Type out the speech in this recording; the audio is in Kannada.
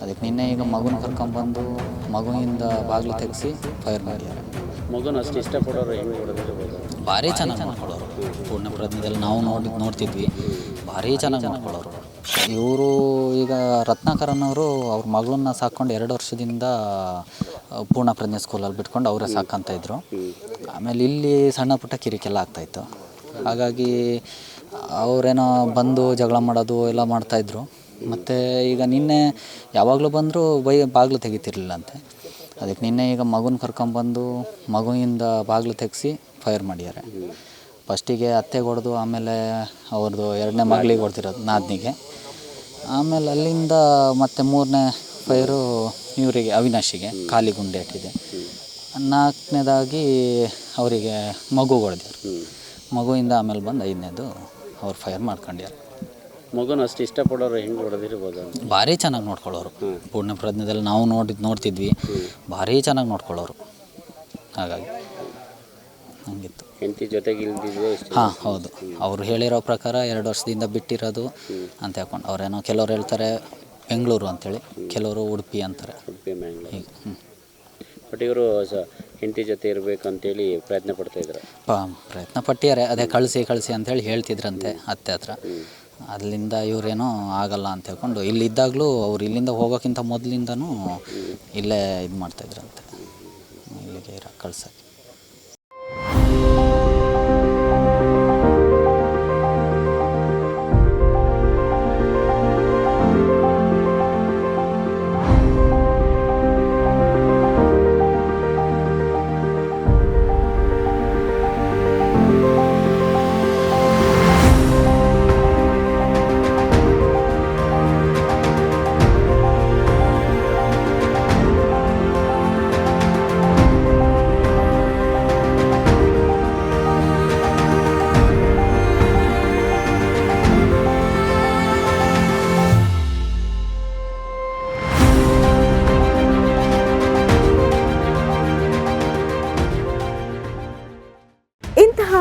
ಅದಕ್ಕೆ ನಿನ್ನೆ ಈಗ ಮಗುನ ಕರ್ಕೊಂಬಂದು ಮಗುವಿಂದ ಬಾಗಿಲು ತೆಗೆಸಿ ಫೈರ್ ಮಾಡಿದ್ದಾರೆ ಮಗುನ ಅಷ್ಟು ಇಷ್ಟಪಡೋರು ಹೆಂಗೆ ಭಾರಿ ಚೆನ್ನಾಗಿ ಮಾಡ್ಕೊಳ್ಳೋರು ಪೂರ್ಣ ಪ್ರಜ್ಞದಲ್ಲಿ ನಾವು ನೋಡಿ ನೋಡ್ತಿದ್ವಿ. ಭಾರಿ ಚೆನ್ನಾಗಿ ಮಾಡ್ಕೊಳ್ಳೋರು ಇವರು ಈಗ ರತ್ನಾಕರನವರು ಅವ್ರ ಮಗಳನ್ನ ಸಾಕೊಂಡು ಎರಡು ವರ್ಷದಿಂದ ಪೂರ್ಣ ಪ್ರಜ್ಞೆ ಸ್ಕೂಲಲ್ಲಿ ಬಿಟ್ಕೊಂಡು ಅವರೇ ಸಾಕಂತ ಇದ್ರು. ಆಮೇಲೆ ಇಲ್ಲಿ ಸಣ್ಣ ಪುಟ್ಟ ಕಿರಿಕೆಲ್ಲ ಆಗ್ತಾಯಿತ್ತು ಹಾಗಾಗಿ ಅವರೇನೋ ಬಂದು ಜಗಳ ಮಾಡೋದು ಎಲ್ಲ ಮಾಡ್ತಾಯಿದ್ರು ಮತ್ತು ಈಗ ನಿನ್ನೆ ಯಾವಾಗಲೂ ಬಂದರೂ ಬೈ ಬಾಗಿಲು ತೆಗಿತಿರ್ಲಿಲ್ಲ ಅಂತೆ ಅದಕ್ಕೆ ನಿನ್ನೆ ಈಗ ಮಗುನ ಕರ್ಕೊಂಬಂದು ಮಗುವಿಂದ ಬಾಗಿಲು ತೆಗೆಸಿ ಫೈರ್ ಮಾಡ್ಯಾರೆ ಫಸ್ಟಿಗೆ ಅತ್ತೆಗೆ ಹೊಡೆದು ಆಮೇಲೆ ಅವ್ರದ್ದು ಎರಡನೇ ಮಗಳಿಗೆ ಹೊಡ್ತಿರೋದು ನಾದ್ನಿಗೆ. ಆಮೇಲೆ ಅಲ್ಲಿಂದ ಮತ್ತೆ ಮೂರನೇ ಫೈರು ಇವರಿಗೆ, ಅವಿನಾಶಿಗೆ ಖಾಲಿ ಗುಂಡಿ ಇಟ್ಟಿದೆ ನಾಲ್ಕನೇದಾಗಿ ಅವರಿಗೆ ಮಗು ಹೊಡೆದಿರು ಮಗುವಿಂದ ಆಮೇಲೆ ಬಂದು ಐದನೇದು ಅವ್ರು ಫೈರ್ ಮಾಡ್ಕೊಂಡ್ಯಾರ ಮಗುನ ಅಷ್ಟು ಇಷ್ಟಪಡೋರು ಹೆಂಗೆ ಹೊಡೆದಿರ್ಬೋದು ಅಂತ. ಭಾರಿ ಚೆನ್ನಾಗಿ ನೋಡ್ಕೊಳ್ಳೋರು. ಪೂರ್ಣ ಪ್ರಜ್ಞದಲ್ಲಿ ನಾವು ನೋಡಿದ್ ನೋಡ್ತಿದ್ವಿ. ಭಾರಿ ಚೆನ್ನಾಗಿ ನೋಡ್ಕೊಳ್ಳೋರು. ಹಾಗಾಗಿ ಹಂಗಿತ್ತು. ಹೆಂಡತಿ ಜೊತೆಗೆ ಇಲ್ದಿದ್ವಿ ಇಷ್ಟು ಹಾಂ ಹೌದು. ಅವ್ರು ಹೇಳಿರೋ ಪ್ರಕಾರ ಎರಡು ವರ್ಷದಿಂದ ಬಿಟ್ಟಿರೋದು ಅಂತ ಹೇಳ್ಕೊಂಡು ಅವ್ರೇನೋ ಕೆಲವ್ರು ಹೇಳ್ತಾರೆ ಬೆಂಗಳೂರು ಅಂತೇಳಿ. ಕೆಲವರು ಉಡುಪಿ ಅಂತಾರೆ. ಉಡುಪಿ ಮ್ಯಾಂಗ್ಳೂರ್ ಈಗ ಹ್ಞೂ ಬಟ್ ಇವರು ಸ ಹೆಂಡತಿ ಜೊತೆ ಇರಬೇಕು ಅಂತೇಳಿ ಪ್ರಯತ್ನ ಪಡ್ತಾ ಇದ್ರು. ಪ ಪ್ರಯತ್ನ ಪಟ್ಟಿದ್ದಾರೆ ಅದೇ ಕಳಿಸಿ ಕಳಿಸಿ ಅಂತೇಳಿ ಹೇಳ್ತಿದ್ರಂತೆ ಅತ್ತೆ ಹತ್ರ. ಅಲ್ಲಿಂದ ಇವರೇನೋ ಆಗಲ್ಲ ಅಂತ ಹೇಳ್ಕೊಂಡು ಇಲ್ಲಿದ್ದಾಗಲೂ ಅವ್ರು ಇಲ್ಲಿಂದ ಹೋಗೋಕ್ಕಿಂತ ಮೊದಲಿಂದನೂ ಇಲ್ಲೇ ಇದು ಮಾಡ್ತಾಯಿದ್ರಂತೆ ಇಲ್ಲಿಗೆ ಕಳ್ಸಕ್ಕೆ.